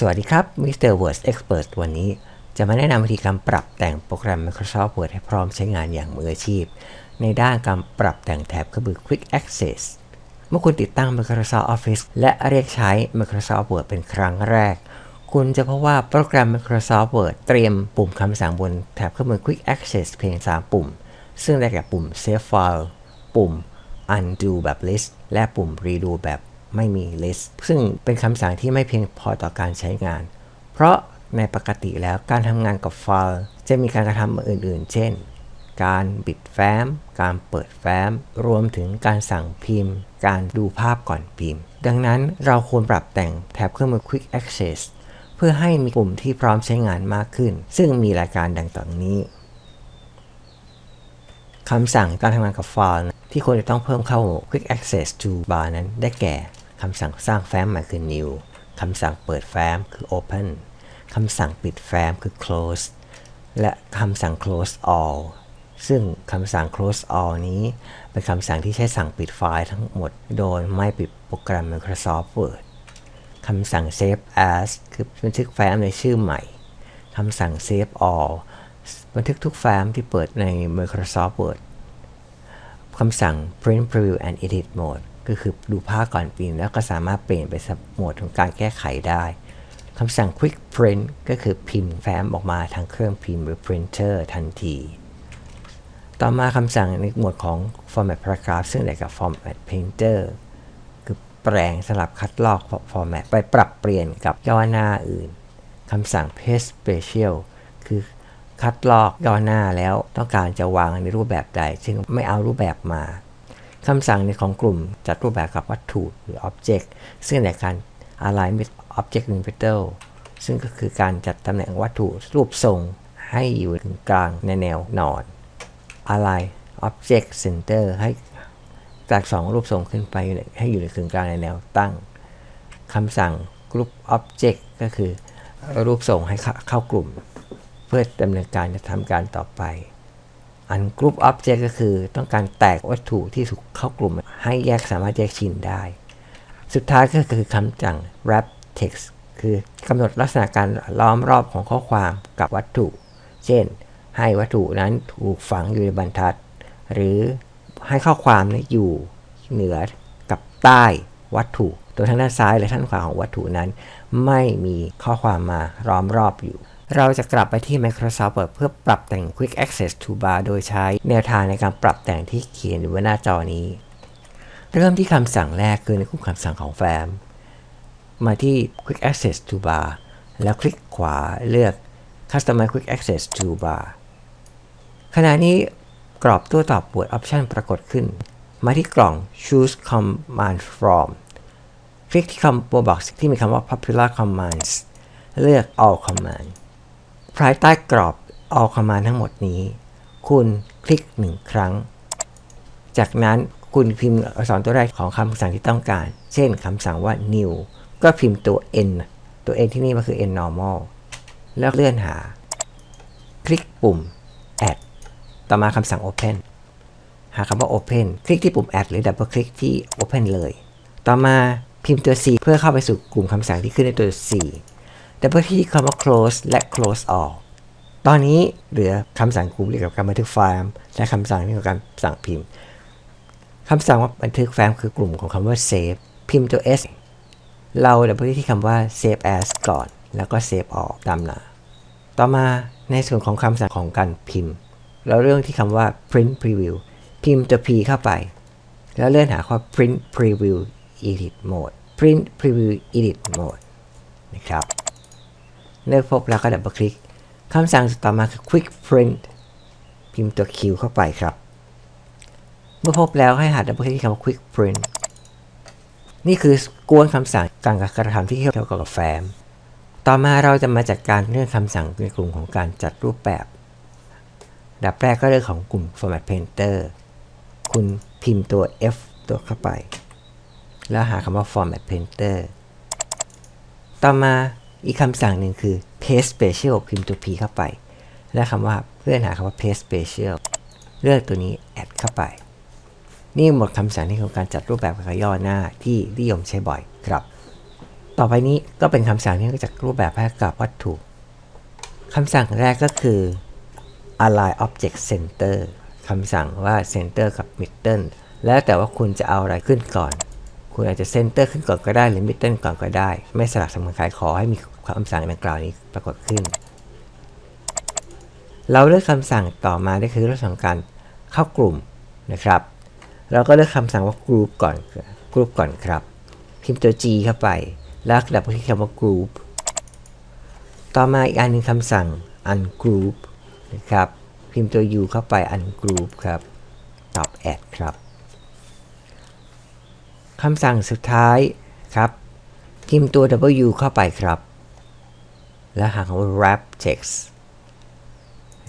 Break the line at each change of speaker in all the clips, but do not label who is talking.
สวัสดีครับ Mr. Word Expert วันนี้จะมาแนะนำวิธีการปรับแต่งโปรแกรม Microsoft Word ให้พร้อมใช้งานอย่างมืออาชีพ ในด้านการปรับแต่งแถบก็คือ Quick Access เมื่อคุณติดตั้ง Microsoft Office และเรียกใช้ Microsoft Word เป็นครั้งแรก คุณจะพบว่าโปรแกรม Microsoft Word เตรียมปุ่มคำสั่งบนแถบเครื่องมือ Quick Access เพียง 3 ปุ่ม ซึ่งได้แก่ปุ่ม Save File ปุ่ม Undo แบบ List และปุ่ม Redo แบบ ไม่มี list ซึ่งเป็นคำสั่งที่ไม่เพียงพอต่อการใช้งาน เพราะในปกติแล้วการทำงานกับไฟล์ จะมีการกระทำอื่นๆ เช่น การบิดแฟ้ม การเปิดแฟ้ม รวมถึงการสั่งพิมพ์ การดูภาพก่อนพิมพ์ ดังนั้นเราควรปรับแต่งแถบเครื่องมือ Quick Access เพื่อให้มีปุ่มที่พร้อมใช้งานมากขึ้น ซึ่งมีรายการดังต่อนี้คำสั่งการทำงานกับไฟล์ที่ควรจะต้องเพิ่มเข้า Quick Access Toolbar นั้นได้แก่ คำสั่งสร้างแฟ้มใหม่คือ new คำสั่งเปิดแฟ้มคือ open คำสั่งปิดแฟ้มคือ close และคำสั่ง close all ซึ่งคำสั่ง close all นี้ เป็นคำสั่งที่ใช้สั่งปิดไฟล์ทั้งหมด โดยไม่ปิดโปรแกรม Microsoft Word คำสั่ง save as คือบันทึกแฟ้มในชื่อใหม่ คำสั่ง save all บันทึกทุกแฟ้มที่เปิดใน Microsoft Word คำสั่ง print preview and edit mode ก็คือดูภาพก่อนพิมพ์ แล้วก็สามารถเปลี่ยนไปสโหมดของการแก้ไขได้คำสั่ง quick print ก็คือพิมพ์แฟ้มออกมาทางเครื่องพิมพ์หรือ printer ทันที ต่อมาคำสั่งในหมวดของ format paragraph ซึ่งได้กับ format painter คือแปลงสลับคัดลอก format ไปปรับเปลี่ยนกับย่อหน้าอื่นคำสั่ง paste special คือคัดลอกย่อหน้าแล้วต้องการจะวางในรูปแบบใด ซึ่งไม่เอารูปแบบมา คำสั่งในของกลุ่มจัดรูปแบบกับวัตถุหรือ Object ซึ่งในการ align with Object in Petal ซึ่งก็คือการจัดตำแหน่งวัตถุรูปทรงให้อยู่กลางในแนวนอน align Object Center ให้จากสองรูปทรงขึ้นไปให้อยู่ในกึ่งกลางในแนวตั้งคำสั่ง Group Object ก็คือรูปทรงให้เข้ากลุ่ม เพื่อดำเนินการจะทำการต่อไป อันกรุ๊ปออบเจกต์ก็คือต้องการแตกวัตถุที่ถูกเข้ากลุ่ม ให้แยกสามารถแยกชิ้นได้ สุดท้ายก็คือคำสั่ง wrap text คือกำหนดลักษณะการล้อมรอบของข้อความกับวัตถุ เช่น ให้วัตถุนั้นถูกฝังอยู่ในบรรทัด หรือให้ข้อความนี้อยู่เหนือกับใต้วัตถุโดยทางด้านซ้ายและด้านขวาของวัตถุนั้น ไม่มีข้อความมาล้อมรอบอยู่ เราจะกลับไปที่ Microsoft Word เพื่อปรับแต่ง Quick Access Toolbar โดยใช้แนวทางในการปรับแต่งที่เขียนอยู่บนหน้าจอนี้ เริ่มที่คำสั่งแรกคือในกลุ่มคำสั่งของแฟ้มมาที่ Quick Access Toolbar แล้วคลิกขวาเลือก Customize Quick Access Toolbar ขณะนี้กรอบตัวตอบ Word Option ปรากฏขึ้น มาที่กล่อง Choose Command From คลิกที่คำ box ที่มีคำว่า Popular Commands เลือก All Command ภายใต้กรอบออกคำมานทั้งหมดนี้ คุณคลิกหนึ่งครั้ง จากนั้นคุณพิมพ์อักษรตัวแรกของคำสั่งที่ต้องการ เช่นคำสั่งว่า new ก็พิมพ์ตัว n ตัว n ที่นี่ก็คือ n normal แล้วเลื่อนหา คลิกปุ่ม add ต่อมาคำสั่ง open หาคำว่า open คลิกที่ปุ่ม add หรือ double คลิกที่ open เลย ต่อมาพิมพ์ตัว c เพื่อเข้าไปสู่กลุ่มคำสั่งที่ขึ้นในตัว c ดับเบิลที่คำว่า close และ close all ตอนนี้เหลือคำสั่งกลุ่มเกี่ยวกับการบันทึกไฟล์และคำสั่งเกี่ยวกับการสั่งพิมพ์คำสั่งว่าบันทึกแฟ้มคือกลุ่มของคำว่า save พิมพ์ตัว s เราดับเบิลที่คำว่า save as ก่อน แล้วก็ save all ตามหน้าต่อมาในส่วนของคำสั่งของการพิมพ์ เราเรื่องที่คำว่า print preview พิมพ์ตัว p เข้าไป แล้วเลื่อนหาคำว่า print preview edit mode print preview edit mode นะครับ เลือกพบแล้วก็ดับเบิลคลิกคำสั่งต่อมาคือ quick print พิมพ์ตัว Q เข้าไปครับ เมื่อพบแล้วให้หาดับเบิลคลิกที่คำว่า quick print นี่คือกวนคำสั่งการกระทำที่เกี่ยวกับแฟ้ม ต่อมาเราจะมาจัดการเรื่องคำสั่งในกลุ่มของการจัดรูปแบบ ดับแรกก็เรื่องของกลุ่ม format painter คุณพิมพ์ตัว F ตัวเข้าไป แล้วหาคำว่า format painter ต่อมา อีกคำสั่งหนึ่งคือ paste special พิมพ์ตัว p เข้าไป และคำว่าเพื่อนหาคำว่า paste special เลือกตัวนี้ add เข้าไป นี่หมดคำสั่งที่ของการจัดรูปแบบกับย่อหน้าที่นิยมใช้บ่อยครับ ต่อไปนี้ก็เป็นคำสั่งที่จะรูปแบบให้กับวัตถุคำสั่งแรกก็คือ align object center คำสั่งว่า center กับ middle แล้วแต่ว่าคุณจะเอาอะไรขึ้นก่อน คุณอาจจะ center ขึ้นก่อนก็ได้ หรือ middle ก่อนก็ได้ ไม่สลักสำคัญใครขอให้มีคำสั่งดังกล่าวนี้ปรากฏขึ้น เราเลือกคำสั่งต่อมาได้คือเรื่องของการเข้ากลุ่มนะครับ เราก็เลือกคำสั่งว่า group ก่อน group ก่อนครับ พิมพ์ตัว G เข้าไป แล้วดับไปที่คำว่า group ต่อมาอีกอันหนึงคำสั่ง ungroup นะครับ พิมพ์ตัว U เข้าไป ungroup ครับตอบ add ครับ คำสั่งสุดท้ายครับ พิมพ์ตัว W เข้าไปครับ แล้วหาคำว่า wrap text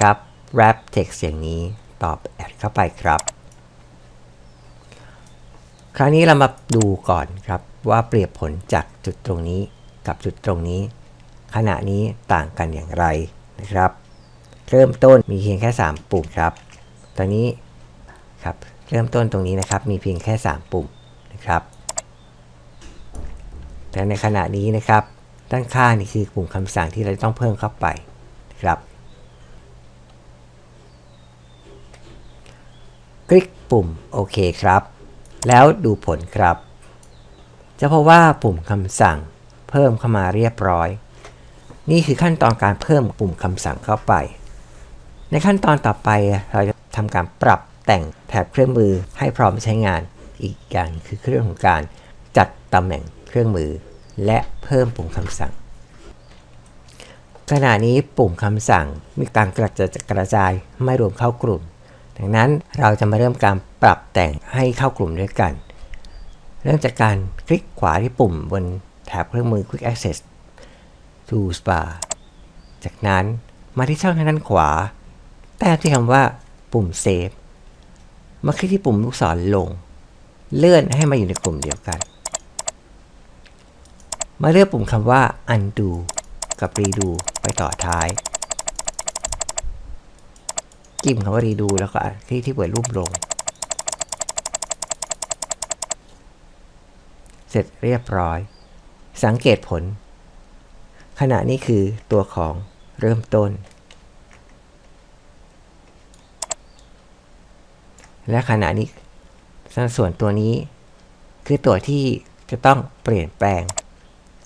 ครับ wrap text อย่างนี้ตอบ add เข้าไปครับ คราวนี้เรามาดูก่อนครับว่าเปรียบผลจากจุดตรงนี้กับจุดตรงนี้ ขณะนี้ต่างกันอย่างไรนะครับ เริ่มต้นมีเพียงแค่ 3 ปุ่มครับ ตอนนี้ครับเริ่มต้นตรงนี้นะครับมีเพียงแค่ 3 ปุ่ม ครับแต่ในขณะนี้นะครับ ด้านข้างนี่คือปุ่มคำสั่งที่เราต้องเพิ่มเข้าไปครับ คลิกปุ่มโอเคครับ แล้วดูผลครับ จะพบว่าปุ่มคำสั่งเพิ่มเข้ามาเรียบร้อย นี่คือขั้นตอนการเพิ่มปุ่มคำสั่งเข้าไป ในขั้นตอนต่อไปเราจะทำการปรับแต่งแถบเครื่องมือให้พร้อมใช้งาน อีกอย่างคือเรื่องของการจัดตำแหน่งเครื่องมือ และเพิ่มปุ่มคำสั่ง ขณะนี้ปุ่มคำสั่งมีการกระจายกระจายไม่รวมเข้ากลุ่ม ดังนั้นเราจะมาเริ่มการปรับแต่งให้เข้ากลุ่มด้วยกัน เริ่มจากการคลิกขวาที่ปุ่มบนแถบเครื่องมือ Quick Access Toolbar จากนั้นมาที่ช่องทางด้านขวา แต้มที่คำว่าปุ่ม Save มาคลิกที่ปุ่มลูกศรลง เลื่อนให้มาอยู่ในกลุ่มเดียวกัน มาเลือกปุ่มคำว่า Undo กับ Redo ไปต่อท้าย จิ้มคำว่า Redo แล้วก็คลิกที่เปิดรูปลง เสร็จเรียบร้อย สังเกตผล ขณะนี้คือตัวของเริ่มต้น และขณะนี้ ส่วนตัวนี้ คือตัวที่จะต้องเปลี่ยนแปลง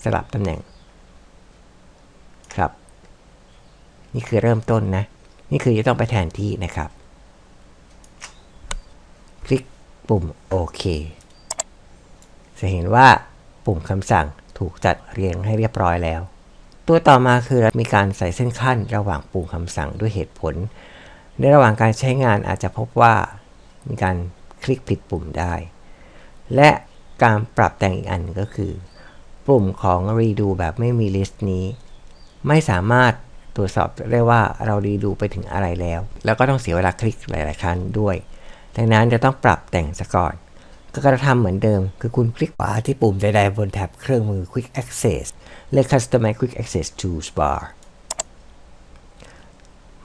สลับตำแหน่ง ครับ นี่คือเริ่มต้นนะ นี่คือจะต้องไปแทนที่นะครับ คลิกปุ่มโอเค จะเห็นว่าปุ่มคำสั่งถูกจัดเรียงให้เรียบร้อยแล้ว ตัวต่อมาคือมีการใส่เส้นขั้นระหว่างปุ่มคำสั่งด้วยเหตุผล ในระหว่างการใช้งานอาจจะพบว่ามีการ คลิกผิดปุ่มได้ และการปรับแต่งอีกอันก็คือ ปุ่มของ redo แบบไม่มี list นี้ ไม่สามารถตรวจสอบได้ว่าเรา redo ไปถึงอะไรแล้ว แล้วก็ต้องเสียเวลาคลิกหลาย ๆ ครั้งด้วย ดังนั้นจะต้องปรับแต่งซะก่อน ก็กระทำเหมือนเดิม คือคุณคลิกขวาที่ปุ่มใด ๆ บนแท็บเครื่องมือ Quick Access เลือก Customize Quick Access Toolbar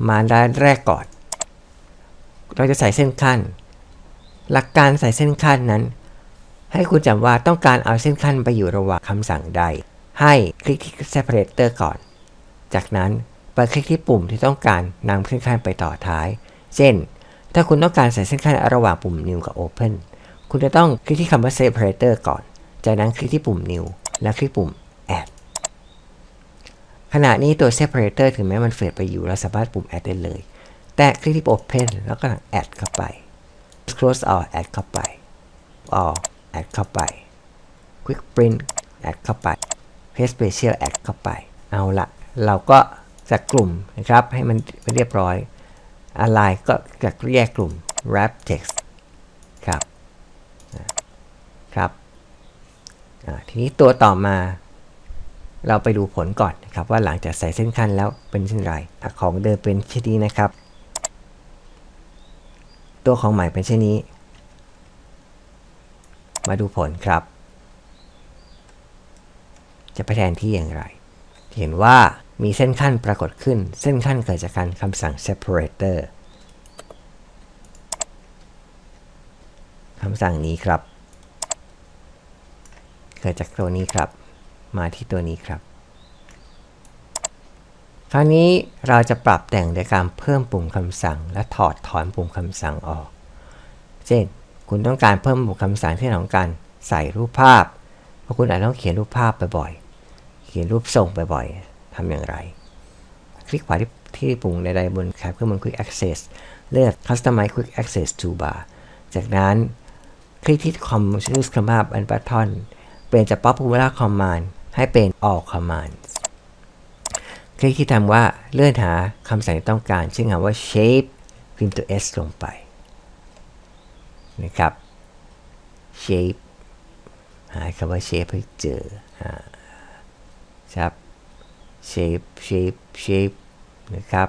มาด้านแรกก่อน เราจะใส่เส้นขั้น หลักการใส่เส้นขั้นนั้น ให้คุณจำว่าต้องการเอาเส้นขั้นไปอยู่ระหว่างคำสั่งใด ให้คลิกที่ separator ก่อน จากนั้นไปคลิกที่ปุ่มที่ต้องการนำเส้นขั้นไปต่อท้าย เช่น ถ้าคุณต้องการใส่เส้นขั้นระหว่างปุ่ม new กับ open คุณจะต้องคลิกที่คำว่า separator ก่อน จากนั้นคลิกที่ปุ่ม new และคลิกปุ่ม add ขณะนี้ตัว separator ถึงแม้มันเฟดไปอยู่เราสามารถปุ่ม add ได้เลย แต่คลิกที่ open แล้วก็ add เข้าไป close all add เข้าไป all add เข้าไป quick print add เข้าไป paste special add เข้าไป เอาละเราก็จัดกลุ่มนะครับ ให้มันเรียบร้อย align ก็จัดแยกกลุ่ม wrap text ครับครับทีนี้ตัวต่อมา เราไปดูผลก่อนนะครับ ว่าหลังจากใส่เส้นขั้นแล้วเป็นเช่นไรของเดิมเป็นเช่นนี้นะครับ ตัวของใหม่เป็นเช่นนี้ มาดูผลครับ จะไปแทนที่อย่างไร เห็นว่ามีเส้นขั้นปรากฏขึ้น เส้นขั้นเกิดจากการคำสั่ง separator คำสั่งนี้ครับ เกิดจากตัวนี้ครับ มาที่ตัวนี้ครับ คราวนี้เราจะปรับแต่งโดยการเพิ่มปุ่มคำสั่ง และถอดถอนปุ่มคำสั่งออก เช่น คุณต้องการเพิ่มปุ่มคำสั่งที่ต้องการใส่รูปภาพ เพราะคุณอาจต้องเขียนรูปภาพบ่อยๆ เขียนรูปทรงบ่อยๆทำอย่างไร คลิกขวาที่ที่ปุ่มใดๆบนแคปเครื่องมือ Quick Access เลือก Customize Quick Access Toolbar จากนั้นคลิกที่ Com Choose Command and Button เปลี่ยนจาก Popular Command ให้เป็น All Commands คลิกที่ทำว่าเลื่อนหาคำสั่งที่ต้องการ ซึ่งคำว่า Shape พิมพ์ตัว S ลงไปนะครับ Shape หาคำว่า Shape ให้เจอครับ Shape Shape Shape นะครับ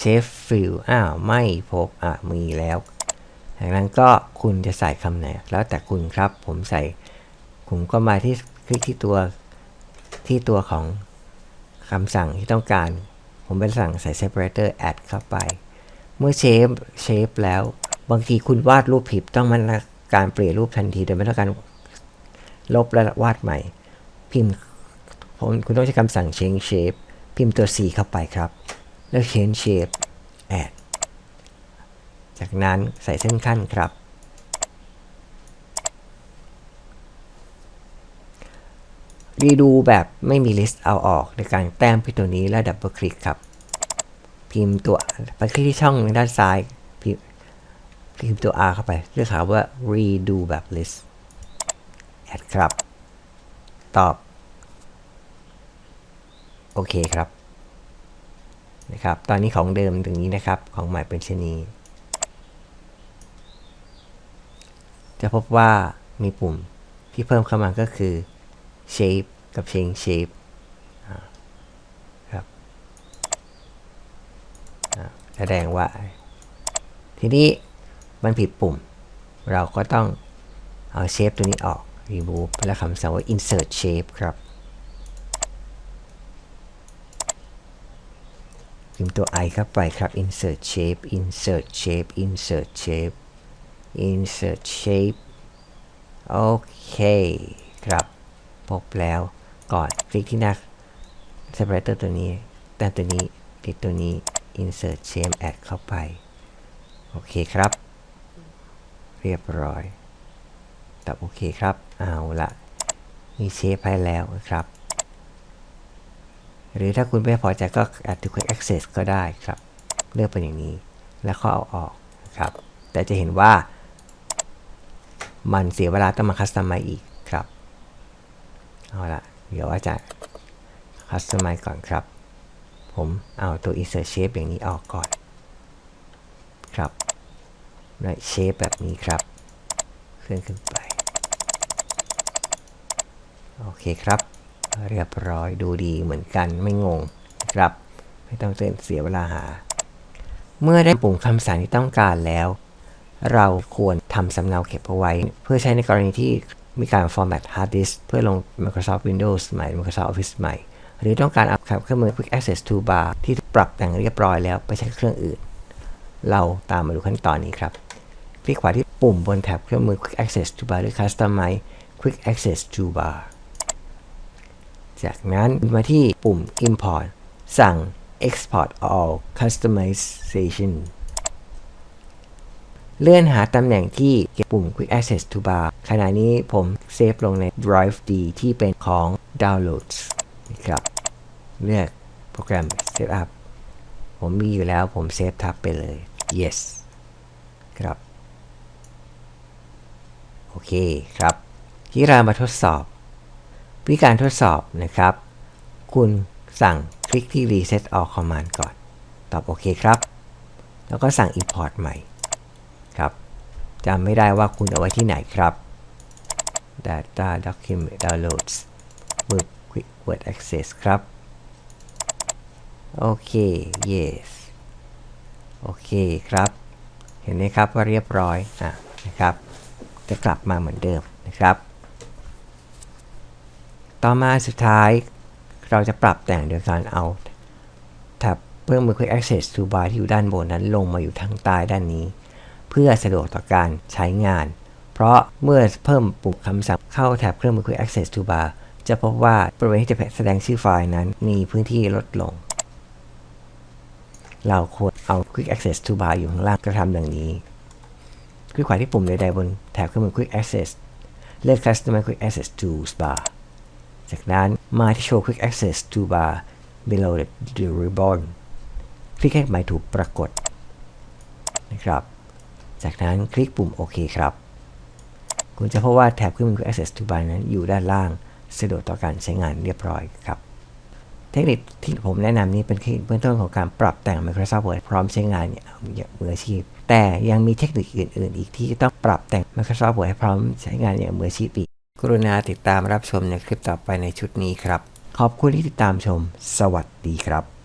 Shape Fill อ้าว ไม่พบอะมีแล้วจากนั้นก็คุณจะใส่คำไหน แล้วแต่คุณครับผมใส่ ผมก็มาที่คลิกที่ตัวที่ตัวของ คำสั่งที่ต้องการ ผมไปสั่งใส่ separator add เข้าไป เมื่อ shape shape แล้ว บางทีคุณวาดรูปผิดต้องมันการเปลี่ยนรูปทันทีโดยไม่ต้องการลบและวาดใหม่ พิมพ์ผมคุณต้องใช้คำสั่ง change shape พิมพ์ตัว C เข้าไปครับ แล้ว change shape add จากนั้นใส่เส้นขั้นครับ รีดูแบบไม่มี list เอาออกในการแต้มที่ตัวนี้แล้วดับเบิลคลิกครับ พิมพ์ตัวไปคลิกที่ช่องด้านซ้าย พิมพ์พิมพ์ตัว R เข้าไปเลือกหาว่า redo แบบ list add ครับ ตอบ โอเคครับนะครับ ตอนนี้ของเดิมตรงนี้นะครับ ของใหม่เป็นชนีจะพบว่ามีปุ่มที่เพิ่มเข้ามาก็คือ shape กับ change shape ครับแสดงว่า ทีนี้มันผิดปุ่ม เราก็ต้องเอา shape ตัวนี้ออก remove และคำสั่งว่า insert shape ครับพิมพ์ตัว i เข้าไปครับ insert shape insert shape insert shape insert shape โอเคครับ พบแล้วกอนคลิกที่หน้า separator ตัวนี้ แต่ตัวนี้ติดตัวนี้ insert shape add เข้าไป โอเคครับ เรียบร้อยตอบโอเคครับ เอาละมีเชฟให้แล้วครับ หรือถ้าคุณไม่พอใจก็ add to quick access ก็ได้ครับ เลือกเป็นอย่างนี้ แล้วก็เอาออกครับ แต่จะเห็นว่ามันเสียเวลาต้องมาคัสตอมไมอีก เอาละเดี๋ยวว่าจะคัสตอมไมก่อนครับ ผมเอาตัว insert shape อย่างนี้ออกก่อน ครับและ shape แบบนี้ครับเคลื่อนขึ้นไป โอเคครับ เรียบร้อยดูดีเหมือนกันไม่งงครับ ไม่ต้องเสียเวลาหา เมื่อได้ปุ่มคำสั่งที่ต้องการแล้ว เราควรทำสำเนาเก็บเอาไว้ เพื่อใช้ในกรณีที่ มีการ format hard disk เพื่อลง Microsoft Windows ใหม่ Microsoft Office ใหม่ หรือต้องการเอาเครื่องมือ Quick Access Toolbar ที่ปรับแต่งเรียบร้อยแล้วไปใช้เครื่องอื่น เราตามมาดูขั้นตอนนี้ครับ คลิกขวาที่ปุ่มบนแท็บเครื่องมือ Quick Access Toolbar หรือ Customize Quick Access Toolbar จากนั้นมาที่ปุ่ม Import สั่ง Export All Customization เลื่อนหาตำแหน่งที่เก็บปุ่ม Quick Access Toolbar ขณะนี้ผมเซฟลงใน Drive D ที่เป็นของ Downloads นะครับ เลือกโปรแกรม Save Up ผมมีอยู่แล้วผมเซฟทับไปเลย Yes ครับ โอเคครับ ที่เรามาทดสอบ วิธีการทดสอบนะครับ คุณสั่งคลิกที่ Reset All Command ก่อน ตอบโอเคครับ แล้วก็สั่ง Import ใหม่ ครับจำไม่ได้ว่าคุณเอาไว้ที่ไหนครับ Data Document Downloads มือ Quick Word Access ครับ โอเค yes โอเคครับ เห็นไหมครับว่าเรียบร้อยอะนะครับ จะกลับมาเหมือนเดิมนะครับ ต่อมาสุดท้ายเราจะปรับแต่งโดยการเอาแท็บเพิ่มมือ Quick Access Toolbar ที่อยู่ด้านบนนั้นลงมาอยู่ทางใต้ด้านนี้ เพื่อสะดวกต่อการใช้งาน เพราะเมื่อเพิ่มปุ่มคำสั่งเข้าแท็บเครื่องมือ Quick Access to bar จะพบว่าบริเวณที่จะแสดงชื่อไฟล์นั้นมีพื้นที่ลดลง เราควรเอา Quick Access to bar อยู่ข้างล่างกระทำดังนี้คลิกขวาที่ปุ่มใดๆบนแถบเครื่องมือ Quick Access เลือก Customer Quick Access Tools Bar จากนั้นมาที่ Show Quick Access to bar below the, the ribbon คลิกให้หมายถูกปรากฏนะครับ จากนั้นคลิกปุ่มโอเคครับ คุณจะพบว่าแถบเครื่องมือ Access Toolbar นั้นอยู่ด้านล่างสะดวกต่อการใช้งานเรียบร้อยครับ เทคนิคที่ผมแนะนำนี้เป็นเทคนิคเบื้องต้นของการปรับแต่ง Microsoft Word พร้อมใช้งานอย่างมืออาชีพ แต่ยังมีเทคนิคอื่น ๆ อีกที่ต้องปรับแต่ง Microsoft Word ให้พร้อมใช้งานอย่างมืออาชีพอีก กรุณาติดตามรับชมในคลิปต่อไปในชุดนี้ครับ ขอบคุณที่ติดตามชม สวัสดีครับ